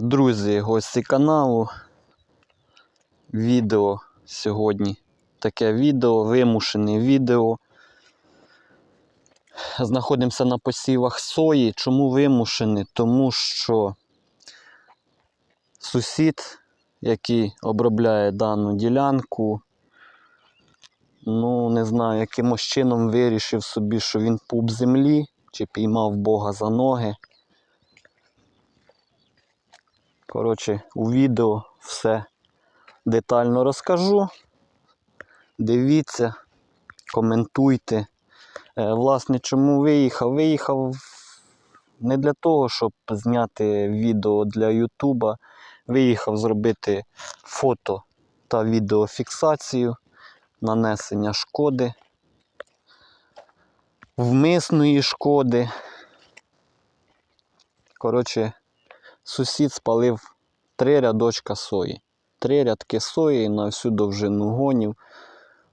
Друзі, гості каналу. Відео сьогодні. Таке відео, вимушене відео. Знаходимося на посівах сої. Чому вимушений? Тому що сусід, який обробляє дану ділянку, ну, не знаю, якимось чином вирішив собі, що він пуп землі, чи піймав Бога за ноги. Коротше, у відео все детально розкажу. Дивіться, коментуйте. Е, Власне, чому виїхав? Виїхав не для того, щоб зняти відео для Ютуба. Виїхав зробити фото та відеофіксацію нанесення шкоди, вмисної шкоди. Коротше, сусід спалив три рядочка сої. Три рядки сої на всю довжину гонів.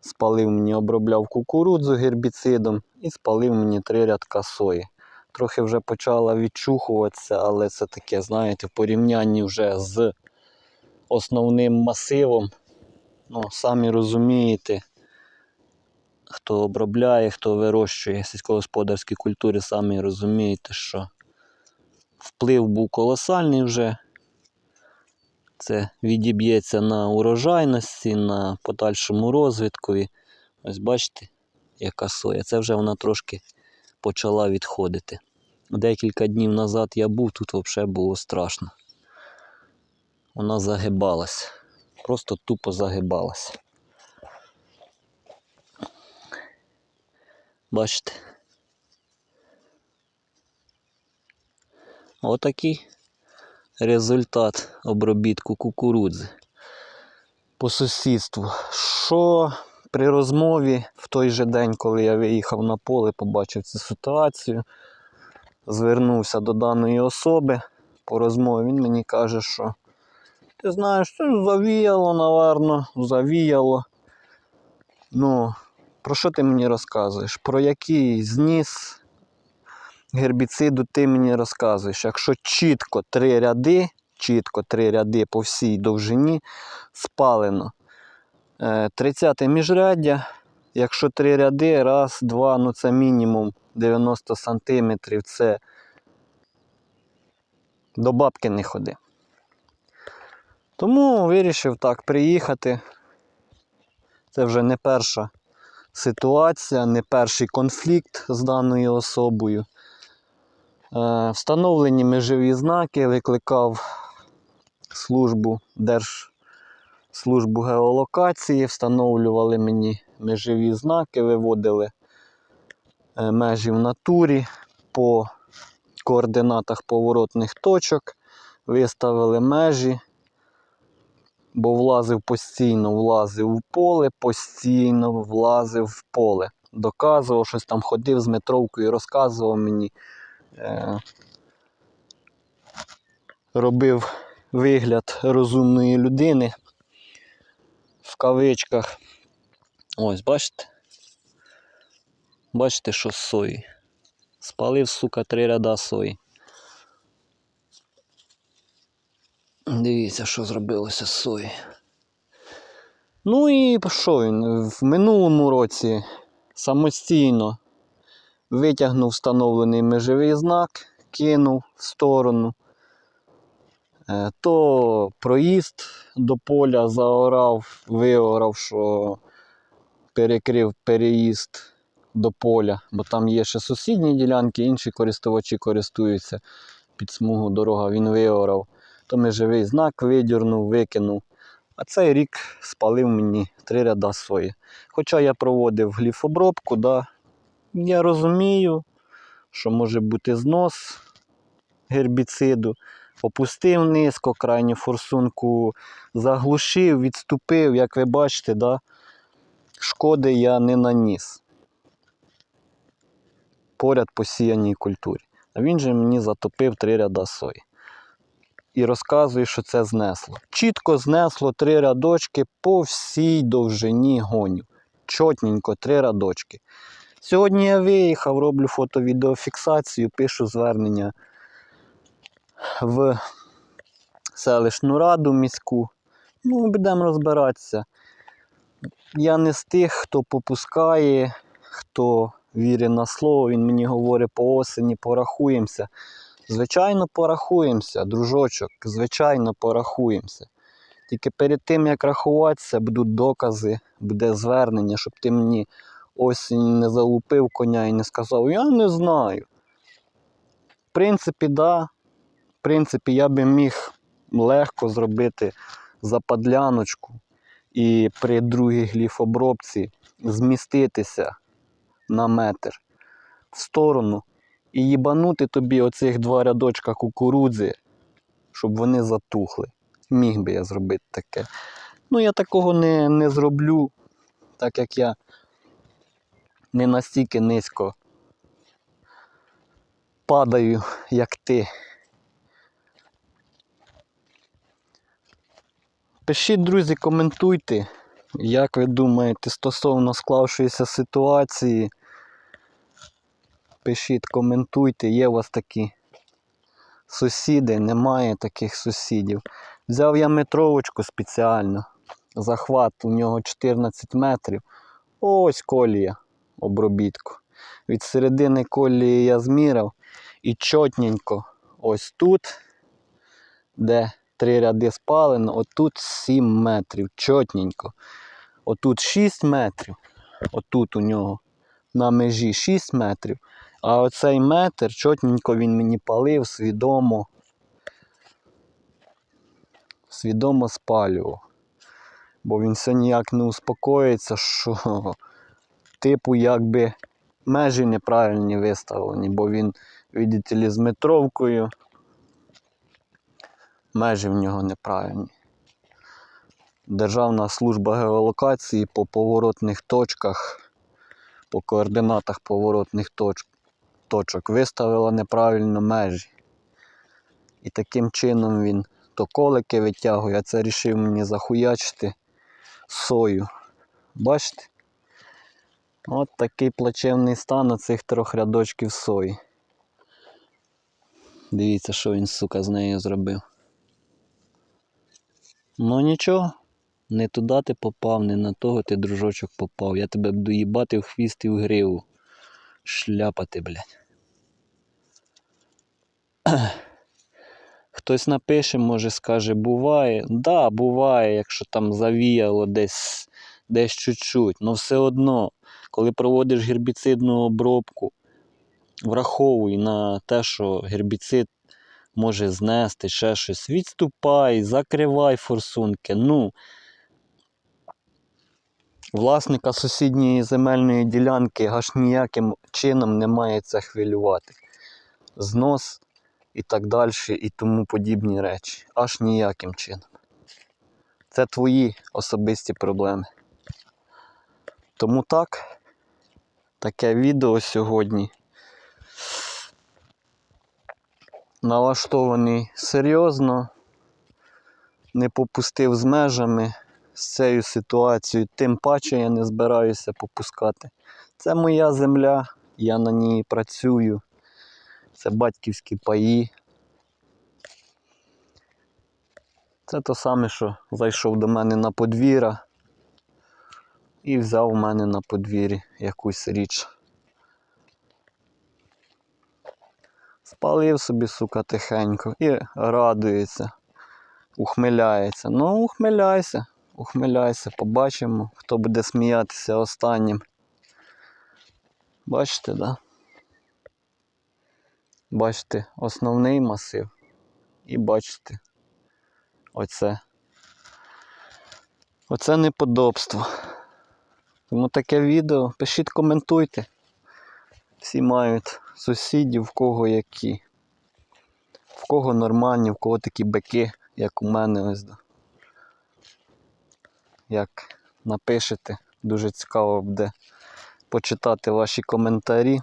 Спалив мені, обробляв кукурудзу гербіцидом і спалив мені три рядка сої. Трохи вже почала відчухуватися, але це таке, знаєте, в порівнянні вже з основним масивом. Ну, самі розумієте, хто обробляє, хто вирощує сільськогосподарські культури, самі розумієте, що вплив був колосальний вже. Це відіб'ється на урожайності, на подальшому розвитку. Ось бачите, яка соя. Це вже вона трошки почала відходити. Декілька днів назад я був, тут взагалі було страшно. Вона загибалась. Просто тупо загибалась. Бачите? Отакий результат обробітку кукурудзи по сусідству. Що при розмові в той же день, коли я виїхав на поле, побачив цю ситуацію, звернувся до даної особи по розмові, він мені каже, що ти знаєш, це завіяло, напевно, завіяло. Ну, про що ти мені розказуєш? Про який зніс гербіциду ти мені розказуєш? Якщо чітко три ряди, чітко три ряди по всій довжині спалено. Е, 30 міжряддя, якщо три ряди, раз, два, ну це мінімум 90 сантиметрів, це до бабки не ходи. Тому вирішив так приїхати. Це вже не перша ситуація, не перший конфлікт з даною особою. Е, Встановлені межові знаки, викликав службу Держслужбу геолокації, встановлювали мені межові знаки, виводили е, межі в натурі по координатах поворотних точок, виставили межі, бо влазив постійно, влазив в поле, постійно влазив в поле. Доказував, щось там ходив з метровкою, розказував мені. Е, робив вигляд розумної людини в кавичках. Ось, бачите? Бачите, що з сої. Спалив, сука, три ряда сої. Дивіться, що зробилося з сої. Ну і що він? В минулому році самостійно витягнув встановлений межовий знак, кинув в сторону. Е, То проїзд до поля заорав, виорав, що перекрив переїзд до поля, бо там є ще сусідні ділянки, інші користувачі користуються під смугу дорога, він виорав. То межовий знак видірнув, викинув. А цей рік спалив мені три ряда сої. Хоча я проводив гліфобробку, да, я розумію, що може бути знос гербіциду. Опустив низько, крайню форсунку заглушив, відступив, як ви бачите, да, шкоди я не наніс. Поряд посіяній культурі. А він же мені затопив три ряда сої. І розказує, що це знесло. Чітко знесло три рядочки по всій довжині гоню. Чотненько три рядочки. Сьогодні я виїхав, роблю фото-відеофіксацію, пишу звернення в селищну раду міську. Ну, будемо розбиратися. Я не з тих, хто попускає, хто вірить на слово, він мені говорить по осені, порахуємося. Звичайно, порахуємося, дружочок, звичайно, порахуємося. Тільки перед тим, як рахуватися, будуть докази, буде звернення, щоб ти мені осінь не залупив коня і не сказав, я не знаю. В принципі, да. В принципі, я би міг легко зробити западляночку і при другій гліфобробці зміститися на метр в сторону і їбанути тобі оцих два рядочка кукурудзи, щоб вони затухли. Міг би я зробити таке. Ну, я такого не, не зроблю, так як я не настільки низько падаю, як ти. Пишіть, друзі, коментуйте, як ви думаєте стосовно склавшоїся ситуації. Пишіть, коментуйте, є у вас такі сусіди, немає таких сусідів. Взяв я метровочку спеціально. Захват у нього 14 метрів. Ось колія обробітку. Від середини колії я зміряв і чотненько ось тут, де три ряди спалено, отут 7 метрів, чотненько. Отут 6 метрів, отут у нього на межі 6 метрів. А оцей метр чотненько він мені палив свідомо. Свідомо спалював. Бо він все ніяк не успокоїться, що типу якби межі неправильні виставлені, бо він, видите з метровкою. Межі в нього неправильні. Державна служба геолокації по поворотних точках, по координатах поворотних точ- точок виставила неправильно межі. І таким чином він то колики витягує, а це рішив мені захуячити сою. Бачите? От такий плачевний стан оцих трьох рядочків сої. Дивіться, що він, сука, з нею зробив. Ну нічого, не туди ти попав, не на того ти, дружочок, попав. Я тебе буду їбати в хвіст і в гриву. Шляпати, блядь. Хтось напише, може скаже, буває. Да, буває, якщо там завіяло десь, десь чуть-чуть. але все одно, коли проводиш гербіцидну обробку, враховуй на те, що гербіцид може знести ще щось. Відступай, закривай форсунки. Ну, власника сусідньої земельної ділянки аж ніяким чином не має це хвилювати. Знос і так далі, і тому подібні речі. Аж ніяким чином. Це твої особисті проблеми. Тому так, таке відео сьогодні. Налаштований серйозно, не попустив з межами з цією ситуацією, тим паче я не збираюся попускати. Це моя земля, я на ній працюю. Це батьківські паї. Це то саме, що зайшов до мене на подвір'я і взяв у мене на подвір'ї якусь річ. Спалив собі, сука, тихенько і радується, ухмиляється. Ну, ухмиляйся, ухмиляйся, побачимо, хто буде сміятися останнім. Бачите, да? Бачите основний масив і бачите оце. Оце неподобство. Тому таке відео. Пишіть, коментуйте. Всі мають сусідів, в кого які. В кого нормальні, в кого такі бики, як у мене ось. Як напишете, дуже цікаво буде почитати ваші коментарі.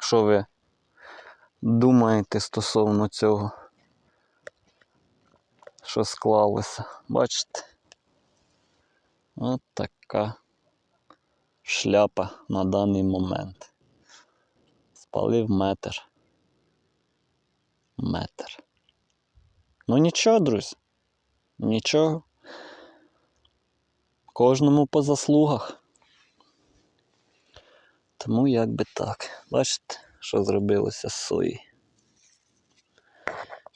Що ви думаєте стосовно цього, що склалося. Бачите? От така шляпа на даний момент. Спалив метр. Метр. Ну нічого, друзі. Нічого. Кожному по заслугах. Тому як би так. Бачите, що зробилося з сої.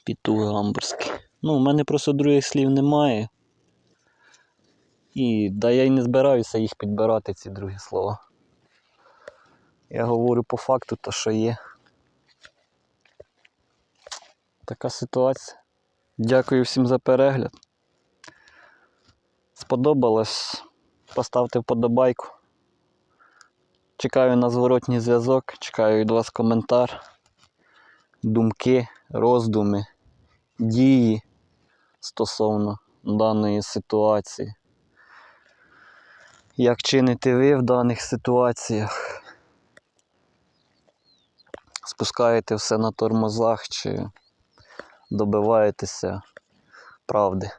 Пітух гамбурзький. Ну, у мене просто других слів немає. І да я й не збираюся їх підбирати, ці другі слова. Я говорю по факту, то що є. Така ситуація. Дякую всім за перегляд. Сподобалось. Поставте вподобайку. Чекаю на зворотній зв'язок, чекаю від вас коментар, думки, роздуми, дії стосовно даної ситуації. Як чините ви в даних ситуаціях? Спускаєте все на тормозах чи добиваєтеся правди?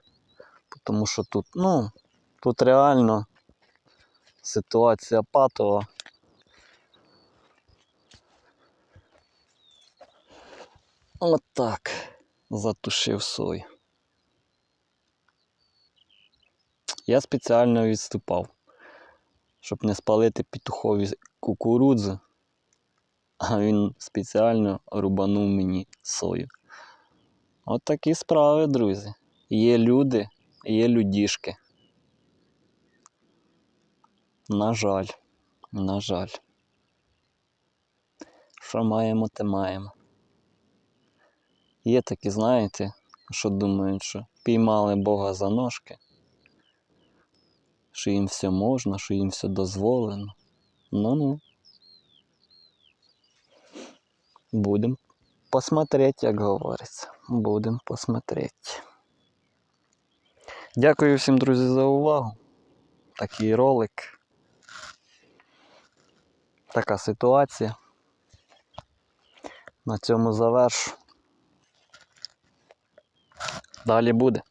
Тому що тут, ну, тут реально ситуація патова. От так затушив сою. Я спеціально відступав, щоб не спалити петухові кукурудзи, а він спеціально рубанув мені сою. От такі справи, друзі. Є люди, є людішки. На жаль, на жаль. Що маємо, те маємо. Є такі, знаєте, що думають, що піймали Бога за ножки, що їм все можна, що їм все дозволено. Ну-ну. Будемо посмотреть, як говориться. Будемо посмотреть. Дякую всім, друзі, за увагу. Такий ролик. Така ситуація. На цьому завершу. Далі буде.